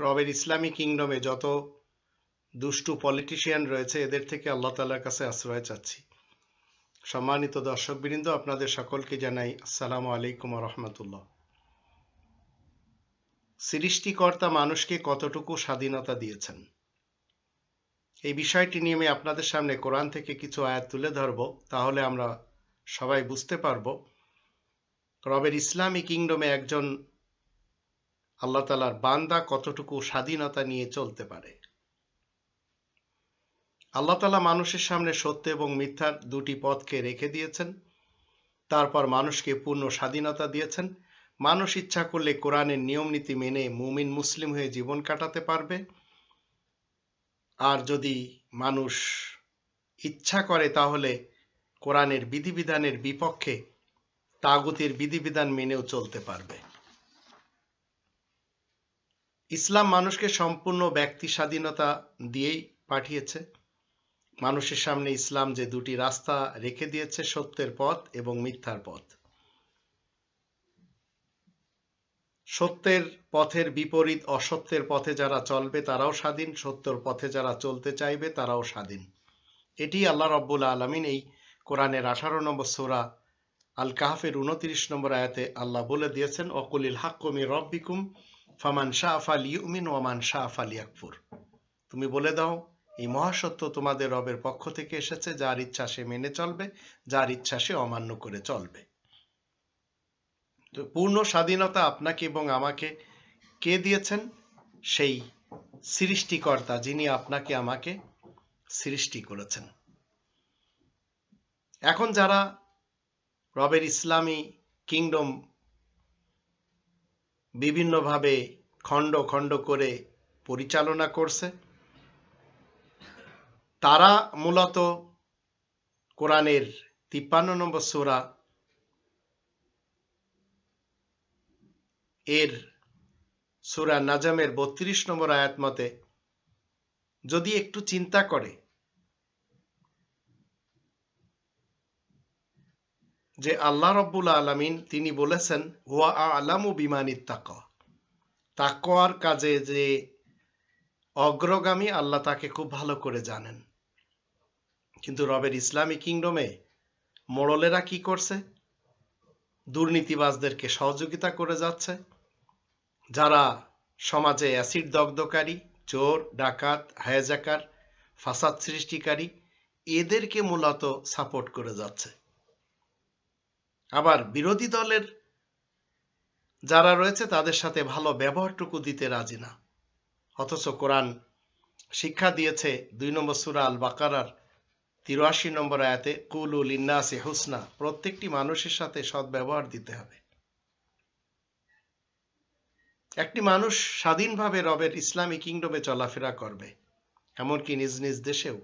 রবের ইসলামী কিংডমে যত দুষ্টু পলিটিশিয়ান রয়েছে, এদের থেকে আল্লাহ তালার কাছে আশ্রয় চাচ্ছি। সম্মানিত দর্শকবৃন্দ, আপনাদের সকলকে জানাই আসসালামু আলাইকুম রহমতুল্লাহ। সৃষ্টিকর্তা মানুষকে কতটুকু স্বাধীনতা দিয়েছেন? এই বিষয়টি নিয়ে আমি আপনাদের সামনে কোরআন থেকে কিছু আয়াত তুলে ধরব, তাহলে আমরা সবাই বুঝতে পারব। রবের ইসলামী কিংডমে একজন আল্লাহ তালার বান্দা কতটুকু স্বাধীনতা নিয়ে চলতে পারে? আল্লাহ তালা মানুষের সামনে সত্য এবং মিথ্যার দুটি পথকে রেখে দিয়েছেন। তারপর মানুষকে পূর্ণ স্বাধীনতা দিয়েছেন। মানুষ ইচ্ছা করলে কোরআনের নিয়ম নীতি মেনে মুমিন মুসলিম হয়ে জীবন কাটাতে পারবে। আর যদি মানুষ ইচ্ছা করে তাহলে কোরআনের বিধিবিধানের বিপক্ষে তাগুতের বিধিবিধান মেনেও চলতে পারবে। ইসলাম মানুষকে সম্পূর্ণ ব্যক্তি স্বাধীনতা দিয়েই পাঠিয়েছে। মানুষের সামনে ইসলাম যে দুটি রাস্তা রেখে দিয়েছে, সত্যের পথ এবং মিথ্যার পথ। সত্যের পথের বিপরীত অসত্যের পথে যারা চলবে, তারাও স্বাধীন। সত্যর পথে যারা চলতে চাইবে, তারাও স্বাধীন। এটি আল্লাহ রব্বুল আলমিন এই কোরআনের আঠারো নম্বর সোরা আল কাহাফের উনত্রিশ নম্বর আয়াতে আল্লাহ বলে দিয়েছেন, অকুলিল হাক্কমি রব্বিকুম ফামান শাহ আফাল ইউমিন ওমান শাহ আফাল ইয়াকফুর তুমি বলে দাও, এই মহাসত্য তোমাদের রবের পক্ষ থেকে এসেছে, যার ইচ্ছা সে মেনে চলবে, যার ইচ্ছা সে অমান্য করে চলবে। পূর্ণ স্বাধীনতা আপনাকে এবং আমাকে কে দিয়েছেন? সেই সৃষ্টিকর্তা যিনি আপনাকে আমাকে সৃষ্টি করেছেন। এখন যারা রবের ইসলামী কিংডম বিভিন্নভাবে খণ্ড খণ্ড করে পরিচালনা করছে। তারা মূলত কোরআনের তিপ্পান্ন নম্বর সোরা এর সুরা নাজামের বত্রিশ নম্বর আয়াত মতে, যদি একটু চিন্তা করে যে আল্লাহ রব্বুল আলমিন তিনি বলেছেন, হুয়া আলামু বিমানি তাক তাকওয়ার কাজে যে অগ্রগামী আল্লাহ তাকে খুব ভালো করে জানেন। কিন্তু রবের ইসলামী কিংডমে মোড়লেরা কি করছে? দুর্নীতিবাজদেরকে সহযোগিতা করে যাচ্ছে। যারা সমাজে অ্যাসিড দগ্ধকারী, চোর, ডাকাত, হায়াজাকার, ফাসাদ সৃষ্টিকারী, এদেরকে মূলত সাপোর্ট করে যাচ্ছে। আবার বিরোধী দলের যারা রয়েছে, তাদের সাথে ভালো ব্যবহারটুকু দিতে রাজি না। অথচ কোরআন শিক্ষা দিয়েছে, দুই নম্বর সুরা আল বাকারার তিরাশি নম্বর আয়াতে কুলুল ইন্নাসে হুসনা, প্রত্যেকটি মানুষের সাথে সৎ ব্যবহার দিতে হবে। একটি মানুষ স্বাধীনভাবে রবের ইসলামী কিংডমে চলাফেরা করবে, এমনকি নিজ নিজ দেশেও।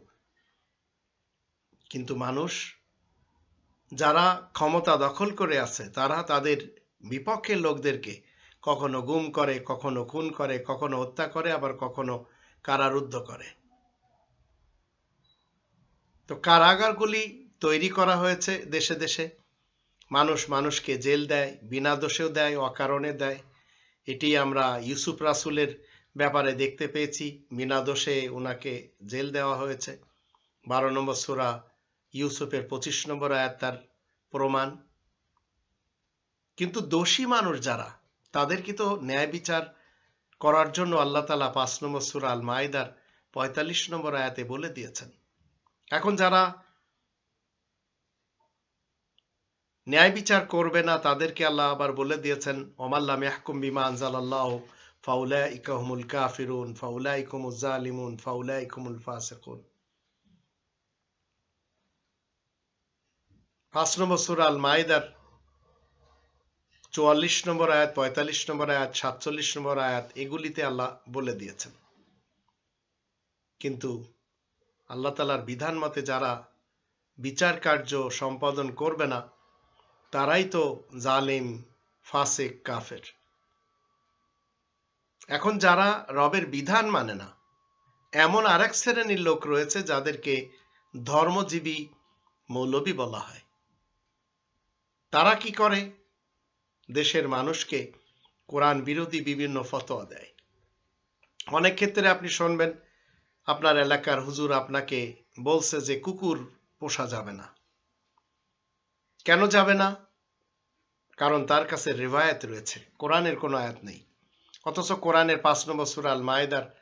কিন্তু মানুষ যারা ক্ষমতা দখল করে আছে, তারা তাদের বিপক্ষের লোকদেরকে কখনো গুম করে, কখনো খুন করে, কখনো হত্যা করে, আবার কখনো কারারুদ্ধ করে। তো কারাগারগুলি তৈরি করা হয়েছে দেশে দেশে। মানুষ মানুষকে জেল দেয়, বিনা দোষেও দেয়, অকারণে দেয়। এটি আমরা ইউসুফ রাসুলের ব্যাপারে দেখতে পেয়েছি। বিনা দোষে ওনাকে জেল দেওয়া হয়েছে। বারো নম্বর সুরা ইউসুফের পঁচিশ নম্বর আয়াত তার প্রমাণ। কিন্তু দোষী মানুষ যারা, তাদেরকে তো ন্যায় বিচার করার জন্য আল্লাহ তালা পাঁচ নম্বর সুরা আল মাইদার পঁয়তাল্লিশ নম্বর আয়াতে বলে দিয়েছেন। এখন যারা ন্যায় বিচার করবে না, তাদেরকে আল্লাহ আবার বলে দিয়েছেন ওমাল্লাম মেহকুম বিমা আনজাল আল্লাহ ফাউলা ইকাহুমুল কাফিরুন ফাউলা ইকুমুল জালিমুন ফাউলা ইকুমুল ফাসিকুন। পাঁচ নম্বর সুরা আল মাইদার চুয়াল্লিশ নম্বর আয়াত, পঁয়তাল্লিশ নম্বর আয়াত, সাতচল্লিশ নম্বর আয়াত, এগুলিতে আল্লাহ বলে দিয়েছেন। কিন্তু আল্লাহ তালার বিধান মতে যারা বিচার কার্য সম্পাদন করবে না, তারাই তো জালিম, ফাসেক, কাফের। এখন যারা রবের বিধান মানে না, এমন আরেক শ্রেণির লোক রয়েছে যাদেরকে ধর্মজীবী মৌলবী বলা হয়। তারা কি করে? দেশের মানুষকে কোরআন বিরোধী বিভিন্ন ফতোয়া দেয়। অনেক ক্ষেত্রে আপনি শুনবেন, আপনার এলাকার হুজুর আপনাকে বলছে যে, কুকুর পোষা যাবে না। কেন যাবে না? কারণ তার কাছে রিবায়াত রয়েছে, কোরআনের কোনো আয়াত নেই। অথচ কোরআনের পাঁচ নম্বর সুরাল মায়েদার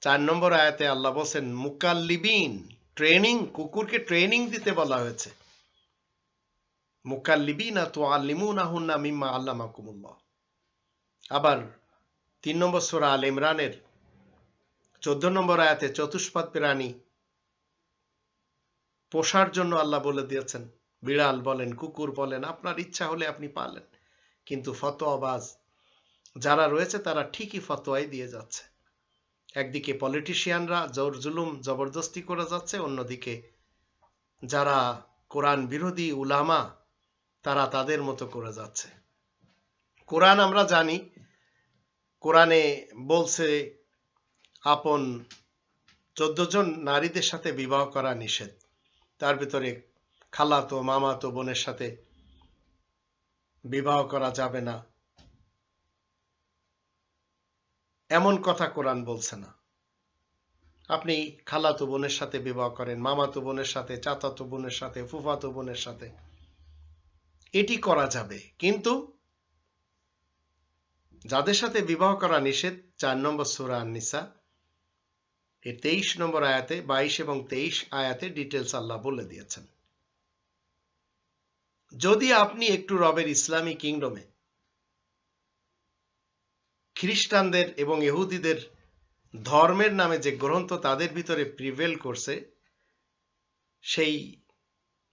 চার নম্বর আয়াতে আল্লাহ বলছেন, মুকাল্লিবিন, ট্রেনিং, কুকুরকে ট্রেনিং দিতে বলা হয়েছে। মুকাল্লিবিনা তো আল্লিমুনা হুন্না মিম্মা আল্লাহ মাকুমুল্লাহ আবার তিন নম্বর সুরা আল ইমরানের চোদ্দ নম্বর আয়াতে চতুষ্পাদ প্রাণী পোষার জন্য আল্লাহ বলে দিয়েছেন, বিড়াল বলেন, কুকুর বলেন, আপনার ইচ্ছা হলে আপনি পালেন। কিন্তু ফতোয়াবাজ যারা রয়েছে, তারা ঠিকই ফতোয়াই দিয়ে যাচ্ছে। একদিকে পলিটিশিয়ানরা জোর জুলুম, জবরদস্তি করে যাচ্ছে, অন্যদিকে যারা কোরআন বিরোধী উলামা তারা তাদের মতো করে যাচ্ছে। কোরআন আমরা জানি, কোরআনে বলছে, আপন চোদ্দ জন নারীদের সাথে বিবাহ করা নিষেধ। তার ভিতরে খালাতো, মামাতো বোনের সাথে বিবাহ করা যাবে না। এমন কথা কোরআন বলছে না। আপনি খালাতো বোনের সাথে বিবাহ করেন, মামাতো বোনের সাথে, চাচাতো বোনের সাথে, ফুফাতো বোনের সাথে। এটি করা যাবে। কিন্তু যাদের সাথে বিবাহ করা নিষেধ, চার নম্বর সুরা নিসা এই তেইশ নম্বর আয়াতে, বাইশ এবং তেইশ আয়াতে ডিটেলস আল্লাহ বলে দিয়েছেন। যদি আপনি একটু রবের ইসলামী কিংডমে খ্রিস্টানদের এবং ইহুদিদের ধর্মের নামে যে গ্রন্থ তাদের ভিতরে প্রিভেল করছে, সেই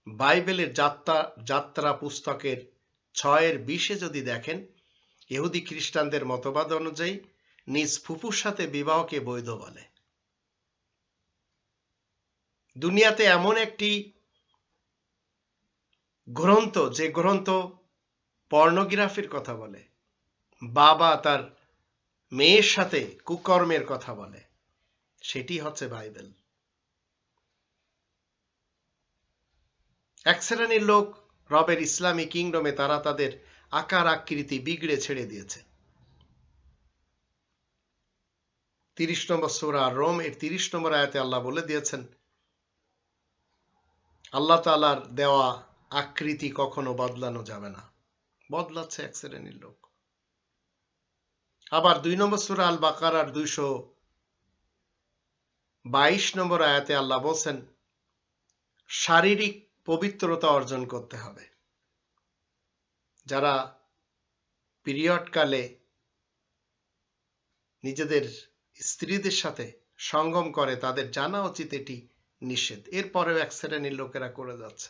বাইবেলের যাত্রা যাত্রা পুস্তকের ছয়ের বিশে যদি দেখেন, ইহুদি খ্রিস্টানদের মতবাদ অনুযায়ী নিজ ফুপুর সাথে বিবাহকে বৈধ বলে। দুনিয়াতে এমন একটি গ্রন্থ, যে গ্রন্থ পর্নোগ্রাফির কথা বলে, বাবা তার মেয়ের সাথে কুকর্মের কথা বলে, সেটি হচ্ছে বাইবেল। এক শ্রেণির লোক রবের ইসলামী কিংডমে তারা তাদের আকার আকৃতি বিগড়ে ছেড়ে দিয়েছে। তিরিশ নম্বর সোরা রোম এর তিরিশ নম্বর আয়াতে আল্লাহ বলে দিয়েছেন, আল্লাহ তালার দেওয়া আকৃতি কখনো বদলানো যাবে না। বদলাচ্ছে এক শ্রেণির লোক। আবার দুই নম্বর সুরা আল বাকার আর দুইশো বাইশ নম্বর আয়াতে আল্লাহ বলছেন, শারীরিক পবিত্রতা অর্জন করতে হবে। যারা পিরিয়ড কালে নিজেদের স্ত্রীদের সাথে সঙ্গম করে, তাদের জানা উচিত এটি নিষেধ। এরপরেও এক শ্রেণির লোকেরা করে যাচ্ছে।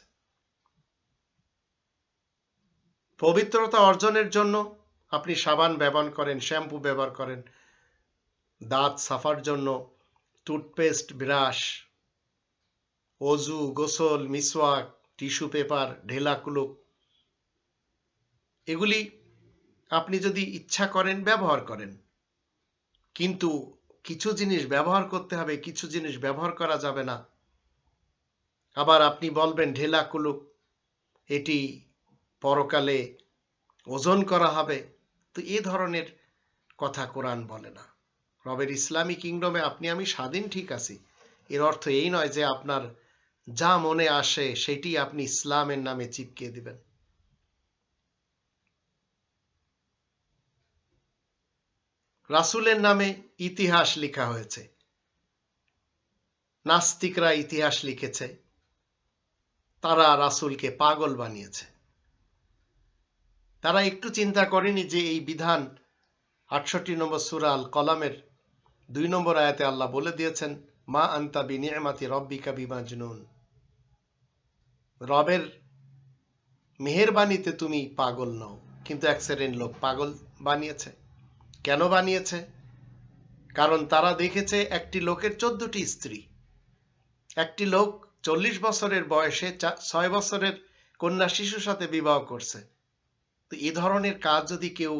পবিত্রতা অর্জনের জন্য আপনি সাবান ব্যবহার করেন, শ্যাম্পু ব্যবহার করেন, দাঁত সাফার জন্য, টুথপেস্ট, ব্রাশ অজু, গোসল, মিসওয়াক, টিস্যু পেপার, ঢেলা কুলুক এগুলি আপনি যদি ইচ্ছা করেন ব্যবহার করেন। কিন্তু কিছু জিনিস ব্যবহার করতে হবে, কিছু জিনিস ব্যবহার করা যাবে না। আবার আপনি বলবেন, ঢেলা কুলুক এটি পরকালে ওজন করা হবে। তো এ ধরনের কথা কোরআন বলে না। রবের ইসলামী কিংডমে আপনি, আমি স্বাধীন ঠিক আছি। এর অর্থ এই নয় যে আপনার যা মনে আসে সেটি আপনি ইসলামের নামে চিপকে দিবেন। রাসুলের নামে ইতিহাস লেখা হয়েছে। নাস্তিকরা ইতিহাস লিখেছে। তারা রাসুলকে পাগল বানিয়েছে। তারা একটু চিন্তা করেনি যে এই বিধান আটষট্টি নম্বর সুরাল কলামের দুই নম্বর আয়াতে আল্লাহ বলে দিয়েছেন মা আন্তা বিনিয়ামাতি রব্বিকা বিমাজনুন। রবের মেহেরবানিতে তুমি পাগল নও, কিন্তু এক শ্রেণির লোক পাগল বানিয়েছে। কেন বানিয়েছে? কারণ তারা দেখেছে একটি লোকের চোদ্দটি স্ত্রী। একটি লোক চল্লিশ বছরের বয়সে ছয় বছরের কন্যা শিশুর সাথে বিবাহ করছে। তো এ ধরনের কাজ যদি কেউ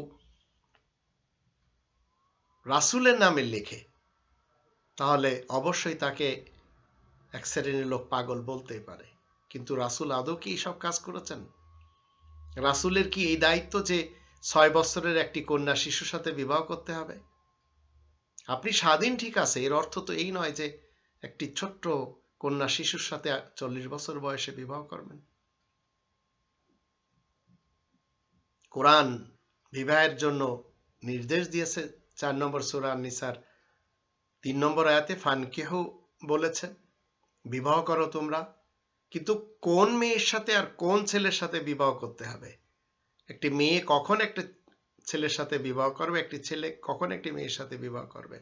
রাসুলের নামে লেখে তাহলে অবশ্যই তাকে এক শ্রেণির লোক পাগল বলতেই পারে। কিন্তু রাসুল আদৌ কি এইসব কাজ করেছেন? রাসুলের কি এই দায়িত্ব যে ছয় বছরের একটি কন্যা শিশুর সাথে বিবাহ করতে হবে? আপনি স্বাধীন ঠিক আছে, এর অর্থ তো এই নয় যে একটি ছোট্ট কন্যা শিশুর সাথে চল্লিশ বছর বয়সে বিবাহ করবেন। কোরআন বিবাহের জন্য নির্দেশ দিয়েছে, চার নম্বর সুরা নিসার তিন নম্বর আয়াতে, ফানকেহ বলেছে বিবাহ করো তোমরা, কিন্তু কোন মেয়ের সাথে আর কোন ছেলের সাথে বিবাহ করতে হবে? একটি মেয়ে কখন একটা ছেলের সাথে বিবাহ করবে? একটি ছেলে কখন একটি মেয়ের সাথে বিবাহ করবে?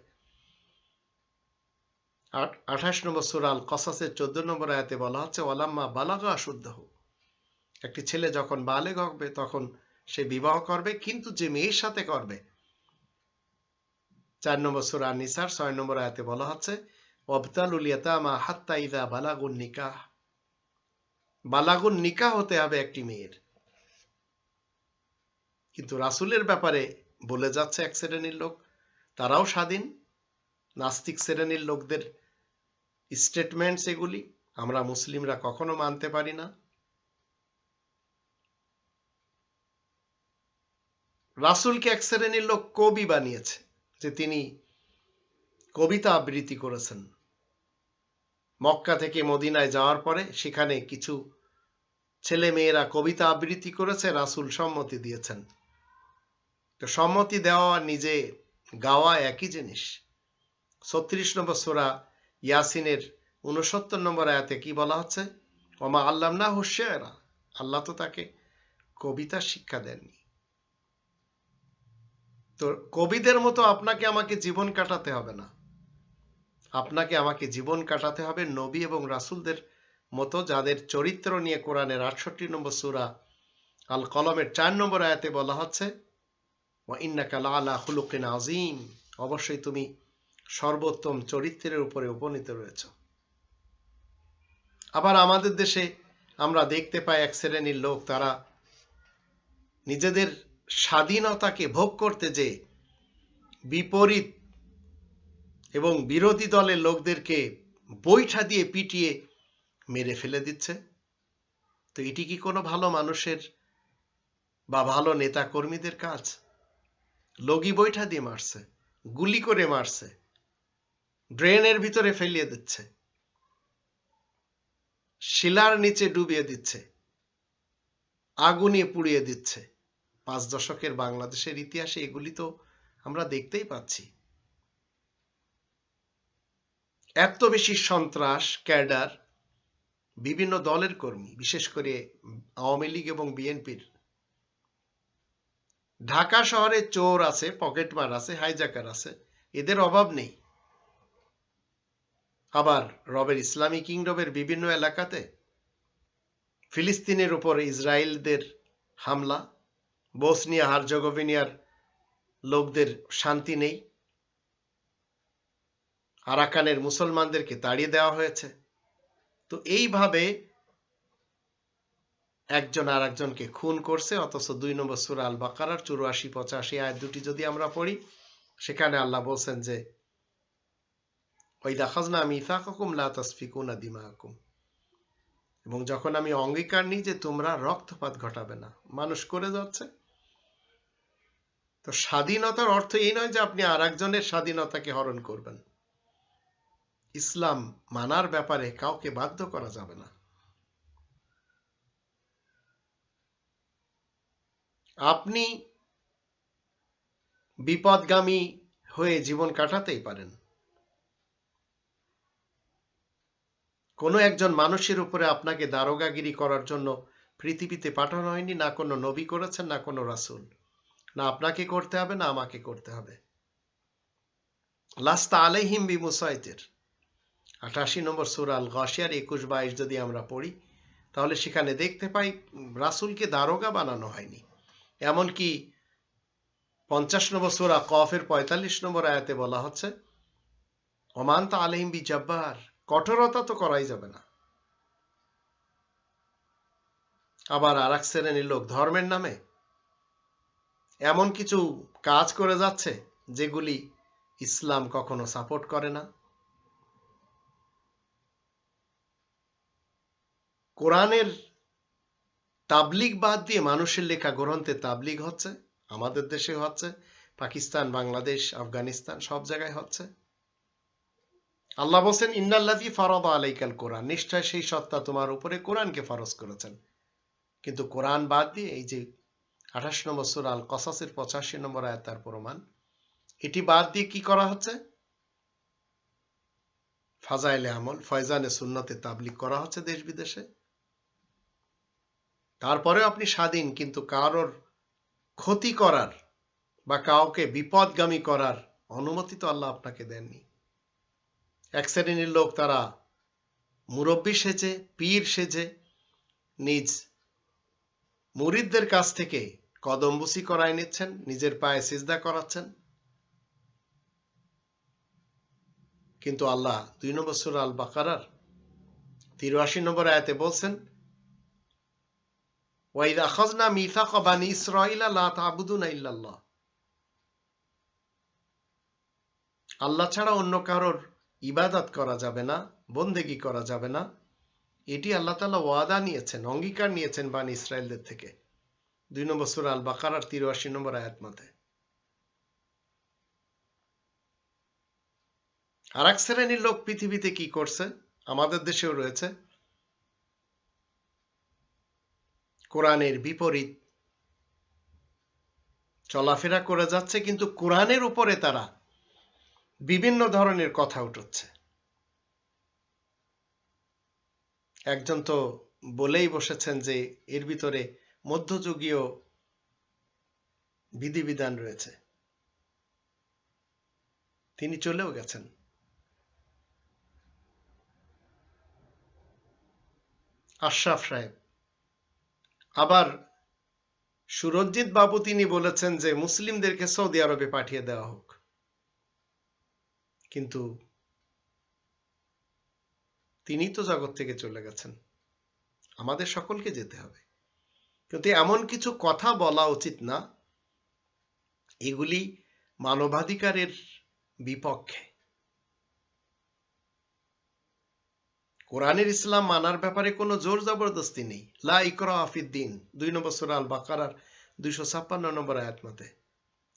আঠাশ নম্বর সুরাল কসাসের চোদ্দ নম্বর আয়াতে বলা হচ্ছে ওলাম্মা বালাগা শুদ্ধ একটি ছেলে যখন বালেগ হবে, তখন সে বিবাহ করবে, কিন্তু যে মেয়ের সাথে করবে চার নম্বর সুরা নিসার ছয় নম্বর আয়াতে বলা হচ্ছে অবতালুল ইয়াতামা হাত্তা ইদা বালাগুন নিকাহ। বালাগুন নিকাহ হতে হবে একটি মেয়ের। কিন্তু রাসুলের ব্যাপারে বলে যাচ্ছে এক শ্রেণির লোক, তারাও স্বাধীন। নাস্তিক শ্রেণির লোকদের স্টেটমেন্টস এগুলি আমরা মুসলিমরা কখনো মানতে পারি না। রাসুলকে এক শ্রেণির লোক কবি বানিয়েছে। যে তিনি কবিতা আবৃত্তি করেছেন। মক্কা থেকে মদিনায় যাওয়ার পরে সেখানে কিছু ছেলে মেয়েরা কবিতা আবৃত্তি করেছে, রাসুল সম্মতি দিয়েছেন। তো সম্মতি দেওয়া নিজে গাওয়া একই জিনিস। ছত্রিশ নম্বর সোরা ইয়াসিনের উনসত্তর নম্বর আয়াতে কি বলা হচ্ছে? ওমা আল্লাম না হুশিয়ারা আল্লাহ তো তাকে কবিতা শিক্ষা দেননি। তো কবিদের মতো আপনাকে আমাকে জীবন কাটাতে হবে না। আপনাকে আমাকে জীবন কাটাতে হবে নবী এবং রাসুলদের মতো যাদের চরিত্র নিয়ে কোরআনের আটষট্টি নম্বর সুরা আল কলমের চার নম্বর আয়াতে বলা হচ্ছে আজিম অবশ্যই তুমি সর্বোত্তম চরিত্রের উপরে উপনীত রয়েছ। আবার আমাদের দেশে আমরা দেখতে পাই এক শ্রেণির লোক, তারা নিজেদের স্বাধীনতাকে ভোগ করতে যে বিপরীত এবং বিরোধী দলের লোকদেরকে বৈঠা দিয়ে পিটিয়ে মেরে ফেলে দিচ্ছে। তো এটি কি কোনো ভালো মানুষের বা ভালো নেতা কর্মীদের কাজ? লগি বৈঠা দিয়ে মারছে, গুলি করে মারছে, ড্রেনের ভিতরে ফেলিয়ে দিচ্ছে, শিলার নিচে ডুবিয়ে দিচ্ছে, আগুনে পুড়িয়ে দিচ্ছে। পাঁচ দশকের বাংলাদেশের ইতিহাসে এগুলি তো আমরা দেখতেই পাচ্ছি। এত বেশি সন্ত্রাস, ক্যাডার, বিভিন্ন দলের কর্মী, বিশেষ করে আওয়ামী লীগ এবং বিএনপির। ঢাকা শহরে চোর আছে পকেটমার আছে, হাইজাকার আছে, এদের অভাব নেই। আবার রবের ইসলামী কিংডমের বিভিন্ন এলাকাতে ফিলিস্তিনের উপর ইসরায়েলদের হামলা বোসনিয়া হারজগোভিনিয়ার লোকদের শান্তি নেই। আরাকানের মুসলমানদেরকে তাড়িয়ে দেওয়া হয়েছে। তো এইভাবে একজন আর একজনকে খুন করছে, অথচ দুই নম্বর সুরা আল বাকারার চুরাশি, পঁচাশি আয় দুটি যদি আমরা পড়ি, সেখানে আল্লাহ বলছেন যে ওই দেখাজনা আমি ইফাকুম লা তসফিকুনা দিমাকুম। এবং যখন আমি অঙ্গীকার নিই যে তোমরা রক্তপাত ঘটাবে না, মানুষ করে যাচ্ছে। তো স্বাধীনতার অর্থ এই নয় যে আপনি আর একজনের স্বাধীনতাকে হরণ করবেন। ইসলাম মানার ব্যাপারে কাউকে বাধ্য করা যাবে না। আপনি বিপদগামী হয়ে জীবন কাটাতেই পারেন। কোনো একজন মানুষের উপরে আপনাকে দারোগাগিরি করার জন্য পৃথিবীতে পাঠানো হয়নি, না কোনো নবী করেছেন, না কোনো রাসুল। না আপনাকে করতে হবে, না আমাকে করতে হবে। লাস্তা আলাইহিম বিমুসাইতের। আঠাশি নম্বর সুরাল গসিয়ার একুশ বাইশ যদি আমরা পড়ি, তাহলে সেখানে দেখতে পাই, রাসুলকে দারোগা বানানো হয়নি। এমনকি পঞ্চাশ নম্বর সুরা কফের পঁয়তাল্লিশ নম্বর আয়াতে বলা হচ্ছে অমান্ত আলহিম বি জব্বার কঠোরতা তো করাই যাবে না। আবার আর এক শ্রেণির লোক ধর্মের নামে এমন কিছু কাজ করে যাচ্ছে যেগুলি ইসলাম কখনো সাপোর্ট করে না। কোরআনের তাবলিগ বাদ দিয়ে মানুষের লেখা গ্রন্থে তাবলিগ হচ্ছে, আমাদের দেশে হচ্ছে, পাকিস্তান, বাংলাদেশ, আফগানিস্তান সব জায়গায় হচ্ছে। আল্লাহ বলছেন, ইন্নাল্লাযী ফারাদা আলাইকাল কোরআন। নিশ্চয় সেই সত্তা তোমার উপরে কোরআনকে ফরজ করেছেন। কিন্তু কোরআন বাদ দিয়ে এই যে আঠাশ নম্বর সূরা আল কসাসের পঁচাশি নম্বর আয়াত প্রমাণ। এটি বাদ দিয়ে কি করা হচ্ছে? ফাজাইলে আমল, ফয়জানে সুন্নতে তাবলিক করা হচ্ছে দেশ বিদেশে। তারপরেও আপনি স্বাধীন, কিন্তু কারোর ক্ষতি করার বা কাউকে বিপদগামী করার অনুমতি তো আল্লাহ আপনাকে দেননি। এক শ্রেণির লোক তারা মুরব্বী সেজে, পীর সেজে নিজ মুরিদদের কাছ থেকে কদমবুসি করায় নিচ্ছেন, নিজের পায়ে সিজদা করাচ্ছেন। কিন্তু আল্লাহ দুই নম্বর সুর আল বাকারার তিরাশি নম্বর আয়াতে বলছেন লা ইল্লাল্লাহ। আল্লাহ ছাড়া অন্য কারোর ইবাদত করা যাবে না, বন্দেগি করা যাবে না। এটি আল্লাহ তালা ওয়াদা নিয়েছেন, অঙ্গীকার নিয়েছেন বানি ইসরায়েলদের থেকে। দুই নম্বর সুর আল বাকারার তিরাশি নম্বর আয়াত মতে আর এক শ্রেণির লোক পৃথিবীতে কি করছে? আমাদের দেশেও রয়েছে। কোরআনের বিপরীত। চলাফেরা করে যাচ্ছে, কিন্তু কোরআনের উপরে তারা বিভিন্ন ধরনের কথা উঠছে একজন তো বলেই বসেছেন যে, এর ভিতরে মধ্যযুগীয় বিধিবিধান রয়েছে। তিনি চলেও গেছেন। আশরাফ সাহেব, আবার সুরজিৎ বাবু তিনি বলেছেন যে মুসলিমদেরকে সৌদি আরবে পাঠিয়ে দেওয়া হোক। কিন্তু তিনি তো জগৎ থেকে চলে গেছেন। আমাদের সকলকে যেতে হবে। কিন্তু এমন কিছু কথা বলা উচিত না, এগুলি মানবাধিকারের বিপক্ষে। কোরআনের ইসলাম মানার ব্যাপারে কোনো জোর জবরদস্তি নেই। লা ইকরা আফিদ্দিন দুই নম্বর সুরা আল বাকারার দুইশো ছাপ্পান্ন নম্বর আয়াত মতে।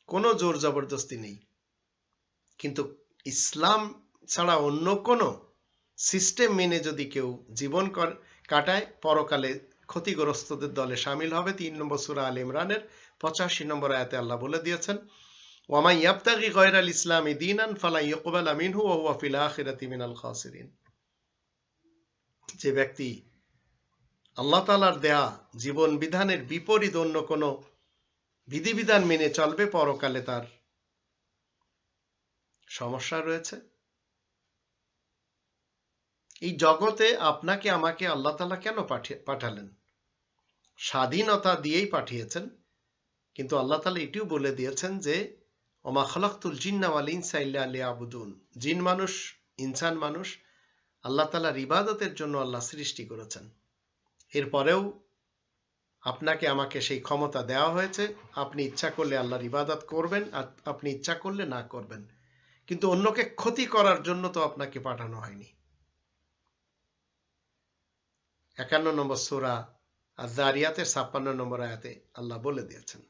কোনো জোর জবরদস্তি নেই। কিন্তু ইসলাম ছাড়া অন্য কোনো সিস্টেম মেনে যদি কেউ জীবন কাটায়, পরকালে ক্ষতিগ্রস্তদের দলে সামিল হবে তিন নম্বর সুরা আল ইমরানের পঁচাশি নম্বর আয়াতে আল্লাহ বলে দিয়েছেন ওয়ামাই ইয়াবতাগি গয়রাল ইসলামী দিনান ফালা ইয়কবাল আমিনহু ওয়া ফিল আখিরাতি মিনাল খাসিরিন। যে ব্যক্তি আল্লাহ তালার দেয়া জীবন বিধানের বিপরীত অন্য কোনো বিধিবিধান মেনে চলবে পরকালে তার সমস্যা রয়েছে। এই জগতে আপনাকে আমাকে আল্লাহ তালা কেন পাঠালেন? স্বাধীনতা দিয়েই পাঠিয়েছেন। কিন্তু আল্লাহ তালা এটিও বলে দিয়েছেন যে, ওমা খলাক্তুল জিন্নাওয়াল ইনসা ইল্লা আলী আবুদুন জিন মানুষ, ইনসান মানুষ, আল্লাহ তালার ইবাদতের জন্য আল্লাহ সৃষ্টি করেছেন। এরপরেও আপনাকে আমাকে সেই ক্ষমতা দেওয়া হয়েছে। আপনি ইচ্ছা করলে আল্লাহর ইবাদত করবেন, আর আপনি ইচ্ছা করলে না করবেন। কিন্তু অন্যকে ক্ষতি করার জন্য তো আপনাকে পাঠানো হয়নি। একান্ন নম্বর সুরা আর জারিয়াতের ছাপ্পান্ন নম্বর আয়াতে আল্লাহ বলে দিয়েছেন।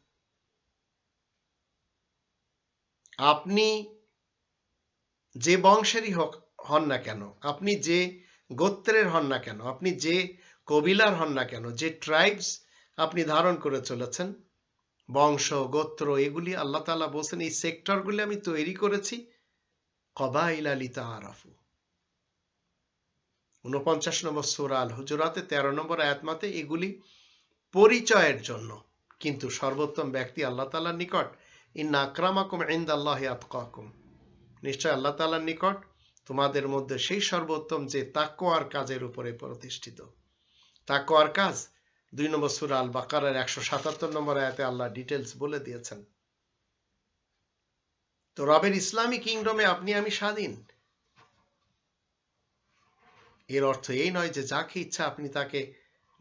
আপনি যে বংশেরই হোক, হন না কেন, আপনি যে গোত্রের হন না কেন, আপনি যে কবিলার হন না কেন, যে ট্রাইবস আপনি ধারণ করে চলেছেন, বংশ, গোত্র, এগুলি আল্লাহ তালা বলছেন, এই সেক্টরগুলি আমি তৈরি করেছি, কবাইল আলী তাহারাফু উনপঞ্চাশ নম্বর সুরাল হুজুরাতে তেরো নম্বর আয়াতমাতে এগুলি পরিচয়ের জন্য। কিন্তু সর্বোত্তম ব্যক্তি আল্লাহ তালার নিকট, ইন্না আক্রামাকুম ইন্দ আল্লাহ আতকাকুম। নিশ্চয় আল্লাহ তালার নিকট তোমাদের মধ্যে সেই সর্বোত্তম যে তাকোয়ার কাজের উপরে প্রতিষ্ঠিত। তাকোয়ার কাজ, দুই নম্বর সুরা আল বাকারের একশো সাতাত্তর নম্বর আয়াতে আল্লাহ ডিটেলস বলে দিয়েছেন। তো রবের ইসলামী কিংডমে আপনি আমি স্বাধীন। এর অর্থ এই নয় যে যাকে ইচ্ছা আপনি তাকে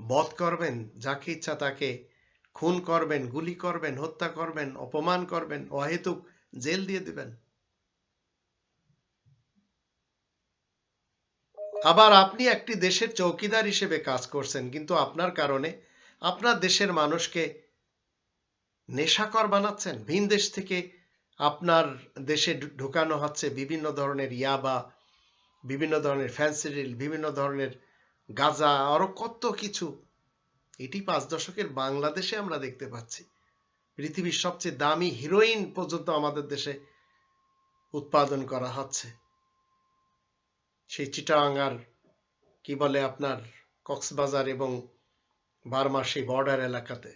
বধ করবেন, যাকে ইচ্ছা তাকে খুন করবেন, গুলি করবেন, হত্যা করবেন, অপমান করবেন, অহেতুক জেল দিয়ে দিবেন। আবার আপনি একটি দেশের চৌকিদার হিসেবে কাজ করছেন, কিন্তু আপনার কারণে আপনার দেশের মানুষকে নেশাকর বানাচ্ছেন। ভিন দেশ থেকে আপনার দেশে ঢুকানো হচ্ছে বিভিন্ন ধরনের ইয়াবা বিভিন্ন ধরনের ফ্যান্সিডিল বিভিন্ন ধরনের গাজা, আরও কত কিছু। এটি পাঁচ দশকের বাংলাদেশে আমরা দেখতে পাচ্ছি। পৃথিবীর সবচেয়ে দামি হিরোইন পর্যন্ত আমাদের দেশে উৎপাদন করা হচ্ছে। সেই চিটাঙ্গার কি বলে আপনার, কক্সবাজার এবং বার্মা সেই বর্ডার এলাকাতে।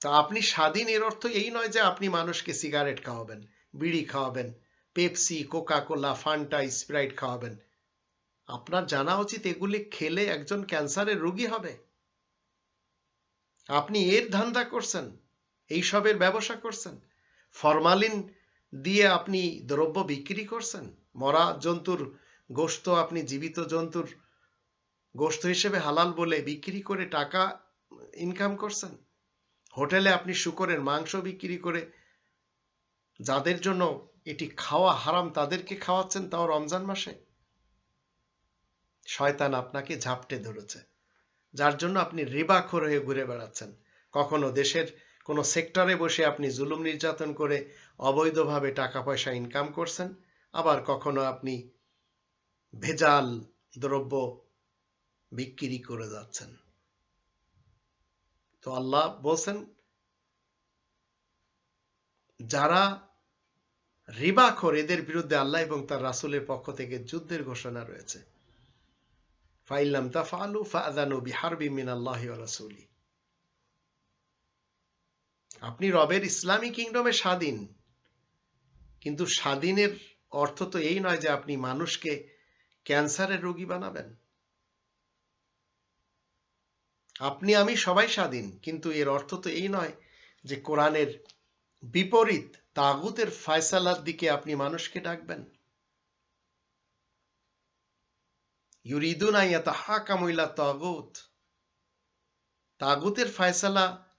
তা আপনি স্বাধীন এর অর্থ এই নয় যে আপনি মানুষকে সিগারেট খাওয়াবেন, বিড়ি খাওয়াবেন Pepsi Coca Cola Fanta, Sprite খাওয়াবেন। আপনার জানা উচিত এগুলি খেলে একজন ক্যান্সারের রোগী হবে। আপনি এর ধান্দা করছেন, এইসবের ব্যবসা করছেন। ফরমালিন দিয়ে আপনি দ্রব্য বিক্রি করছেন। মরা জন্তুর গোস্ত আপনি জীবিত জন্তুর গোস্ত হিসেবে হালাল বলে বিক্রি করে টাকা ইনকাম করছেন। হোটেলে আপনি শুকরের মাংস বিক্রি করে যাদের জন্য এটি খাওয়া হারাম তাদেরকে খাওয়াচ্ছেন তাও রমজান মাসে? শয়তান আপনাকে ঝাপটে ধরেছে, যার জন্য আপনি রিবাখর হয়ে ঘুরে বেড়াচ্ছেন। কখনো দেশের কোনো সেক্টরে বসে আপনি জুলুম নির্যাতন করে অবৈধভাবে টাকা পয়সা ইনকাম করছেন, আবার কখনো আপনি ভেজাল দ্রব্য বিক্রি করে যাচ্ছেন। তো আল্লাহ বলছেন, যারা রিবাখর এদের বিরুদ্ধে আল্লাহ এবং তার রাসুলের পক্ষ থেকে যুদ্ধের ঘোষণা রয়েছে। ফাইল্লাম তাফালু ফাদানু বিহারবি মিন আল্লাহ রাসুলি। আপনি রবের ইসলামী কিংডমে স্বাধীন, কিন্তু স্বাধীনের অর্থ তো এই নয় যে আপনি মানুষকে ক্যান্সারের রোগী বানাবেন। আপনি, আমি সবাই স্বাধীন, কিন্তু এর অর্থ তো এই নয় যে কোরআনের বিপরীত, তাগুতের ফায়সালার দিকে আপনি মানুষকে ডাকবেন। ইউরিদুনা ইয়াতাহাকামুইলা তাগুত। তাগুতের ফায়সালা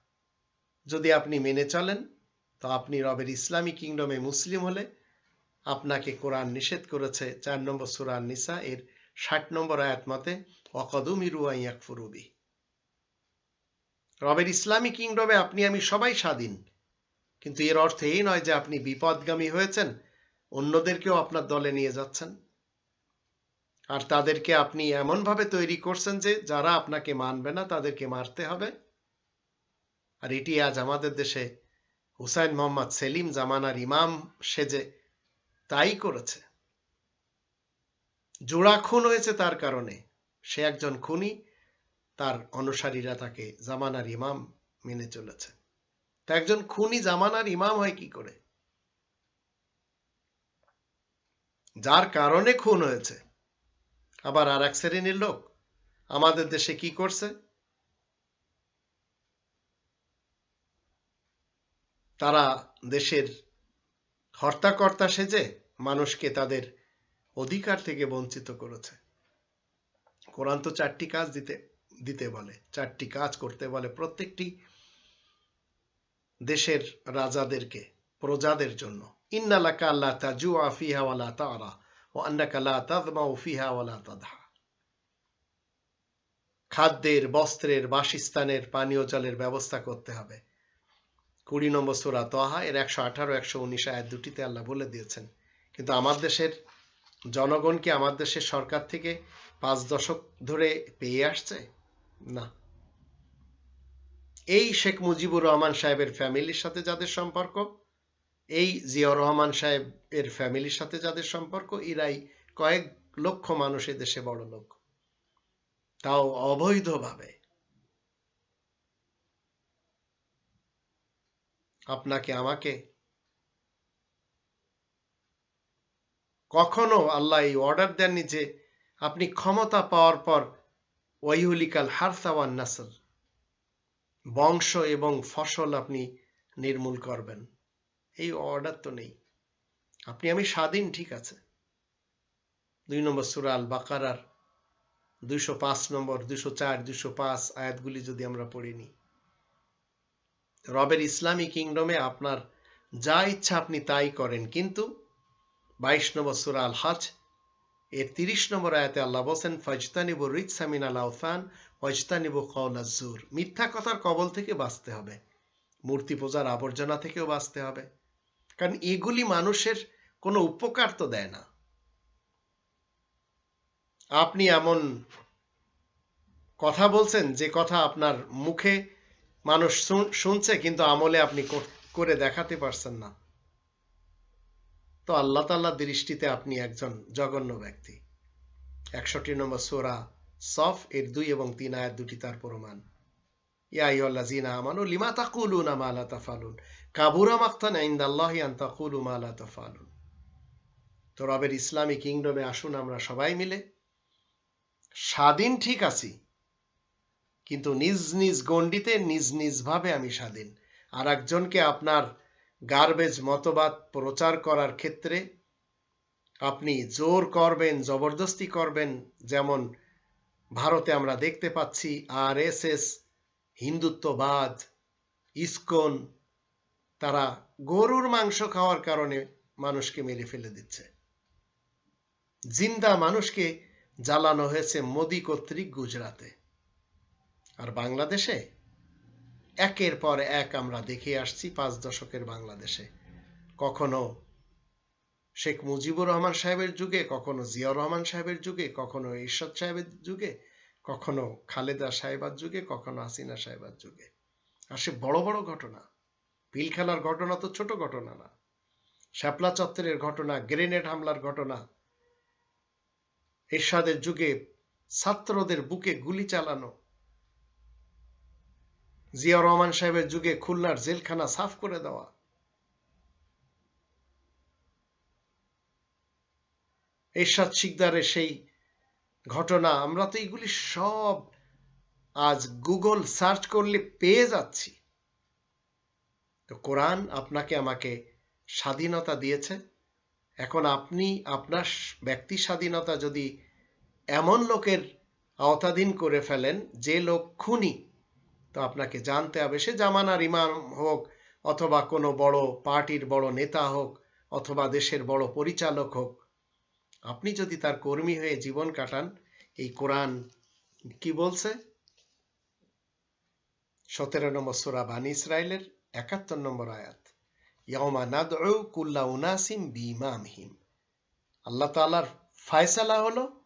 যদি আপনি মেনে চলেন, তো আপনি রবের ইসলামী কিংডমে মুসলিম হলে আপনাকে কোরআন নিষেধ করেছে চার নম্বর সুরান নিসা এর ষাট নম্বর আয়াত মতে অকদুমিরু আইয়াকফুরুবি রবের ইসলামী কিংডমে আপনি, আমি সবাই স্বাধীন। কিন্তু এর অর্থ এই নয় যে আপনি বিপদগামী হয়েছেন, অন্যদেরকেও আপনার দলে নিয়ে যাচ্ছেন। আর তাদেরকে আপনি এমনভাবে তৈরি করছেন যে যারা আপনাকে মানবে না, তাদেরকে মারতে হবে। আর এটি আজ আমাদের দেশে হুসাইন মোহাম্মদ সেলিম জামানার ইমাম সেজে তাই করেছে। জোড়া খুন হয়েছে তার কারণে। সে একজন খুনি, তার অনুসারীরা তাকে জামানার ইমাম মেনে চলেছে। একজন খুনি জামানার ইমাম হয় কি করে? যার কারণে খুন হয়েছে। আবার আর এক শ্রেণির লোক, আমাদের দেশে কি করছে? তারা দেশের হর্তাকর্তা সেজে মানুষকে তাদের অধিকার থেকে বঞ্চিত করেছে। কোরআন তো চারটি কাজ দিতে দিতে বলে, চারটি কাজ করতে বলে। প্রত্যেকটি দেশের রাজাদেরকে, প্রজাদের জন্য। আল্লাহ ওয়ালা তারা ও ফিহা ওয়ালা খাদ্যের, বস্ত্রের, বাসস্থানের, পানীয় জলের ব্যবস্থা করতে হবে। কুড়ি নম্বর সুরা তহা এর একশো আঠারো, একশো উনিশ আয়াত দুটিতে আল্লাহ বলে দিয়েছেন, কিন্তু আমার দেশের জনগণ কি আমার দেশের সরকার থেকে পাঁচ দশক ধরে পেয়ে আসছে? না। এই শেখ মুজিবুর রহমান সাহেবের ফ্যামিলির সাথে যাদের সম্পর্ক, এই জিয়াউর রহমান সাহেবের ফ্যামিলির সাথে যাদের সম্পর্ক, এরাই কয়েক লক্ষ মানুষ দেশে বড় লোক। তাও অবৈধভাবে। আপনাকে, আমাকে? কখনো আল্লাহ এই অর্ডার দেননি যে আপনি ক্ষমতা পাওয়ার পর ওয়াইহুলিকাল হারসাওয়ান নাসল বংশ এবং ফসল আপনি নির্মূল করবেন। এই অর্ডার তো নেই। আপনি আমি স্বাধীন, ঠিক আছে। দুই নম্বর সুরাল বাকারার দুইশো পাঁচ নম্বর, দুইশো চার, দুইশো পাঁচ আয়াতগুলি যদি আমরা পড়িনি রবের ইসলামী কিংডমে আপনার যা ইচ্ছা আপনি তাই করেন, কিন্তু বাইশ নম্বর সুরা আল হাজ এর তিরিশ নম্বর আয়াতে আল্লাহ বলছেন, ফজতানিবু রিচ সামিন ফজতানিবু কৌলাজুর মিথ্যা কথার কবল থেকে বাঁচতে হবে। মূর্তি পূজার আবর্জনা থেকেও বাঁচতে হবে। কারণ এগুলি মানুষের কোনো উপকার তো দেয় না। আপনি এমন কথা বলছেন, যে কথা আপনার মুখে মানুষ শুনছে, কিন্তু আমলে আপনি করে দেখাতে পারছেন না। তো আল্লাহ তাল্লাহ দৃষ্টিতে আপনি একজন জঘন্য ব্যক্তি। একষট্টি নম্বর সোরা সফ এর দুই এবং তিন আয়াত দুটি তার প্রমাণ। আমানু, লিমা তাকুলুনা মা লা তাফালুন? কাবুরা ইনদাল্লাহি আন তাকুলু মা লা তাফালুন। তো রবের কিংডমে আসুন আমরা সবাই মিলে। স্বাধীন ঠিক আছি, কিন্তু নিজ নিজ গণ্ডিতে, নিজ নিজ ভাবে আমি স্বাধীন। আর একজনকে আপনার গার্বেজ মতবাদ প্রচার করার ক্ষেত্রে আপনি জোর করবেন, জবরদস্তি করবেন, যেমন ভারতে আমরা দেখতে পাচ্ছি আর এস এস হিন্দুত্ববাদ, ইস্কন, তারা গরুর মাংস খাওয়ার কারণে মানুষকে মেরে ফেলে দিচ্ছে। জিন্দা মানুষকে জ্বালানো হয়েছে মোদি কর্তৃক গুজরাতে। আর বাংলাদেশে? একের পর এক আমরা দেখে আসছি পাঁচ দশকের বাংলাদেশে। কখনো শেখ মুজিবুর রহমান সাহেবের যুগে, কখনো জিয়াউর রহমান সাহেবের যুগে, কখনো ঈশ্বর সাহেবের যুগে, কখনো খালেদা সাহেবার যুগে, কখনো হাসিনা সাহেবার যুগে। আর সে বড় বড় ঘটনা। পিলখানার ঘটনা তো ছোট ঘটনা না। শ্যাপলা চত্বরের ঘটনা, গ্রেনেড হামলার ঘটনা। এরশাদের যুগে ছাত্রদের বুকে গুলি চালানো। জিয়া রহমান সাহেবের যুগে খুলনার জেলখানা সাফ করে দেওয়া। এরশাদ শিকদারের সেই ঘটনা, আমরা তো এগুলি সব আজ গুগল সার্চ করলে পেয়ে যাচ্ছি। তো কোরআন আপনাকে আমাকে স্বাধীনতা দিয়েছে। এখন আপনি আপনার ব্যক্তি স্বাধীনতা যদি এমন লোকের আওতাধীন করে ফেলেন, যে লোক খুনি, তো আপনাকে জানতে হবে, সে জামানার ইমাম হোক, অথবা কোনো বড় পার্টির বড় নেতা হোক, অথবা দেশের বড় পরিচালক হোক আপনি যদি তার কর্মী হয়ে জীবন কাটান, এই কোরআন কি বলছে? সতেরো নম্বর সোরা বানি ইসরায়েলের একাত্তর নম্বর আয়াত। ইয়ামা নাদউ কুল্লা উনাসিম বিমামহিম আল্লাহ তালার ফায়সালা হলো,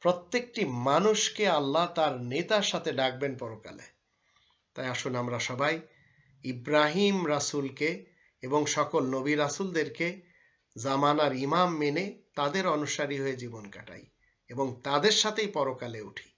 প্রত্যেকটি মানুষকে আল্লাহ তার নেতার সাথে ডাকবেন পরকালে। তাই আসুন আমরা সবাই ইব্রাহিম রাসুলকে এবং সকল নবী রাসুলদেরকে জামানার ইমাম মেনে তাদের অনুসারী হয়ে জীবন কাটাই এবং তাদের সাথেই পরকালে উঠি।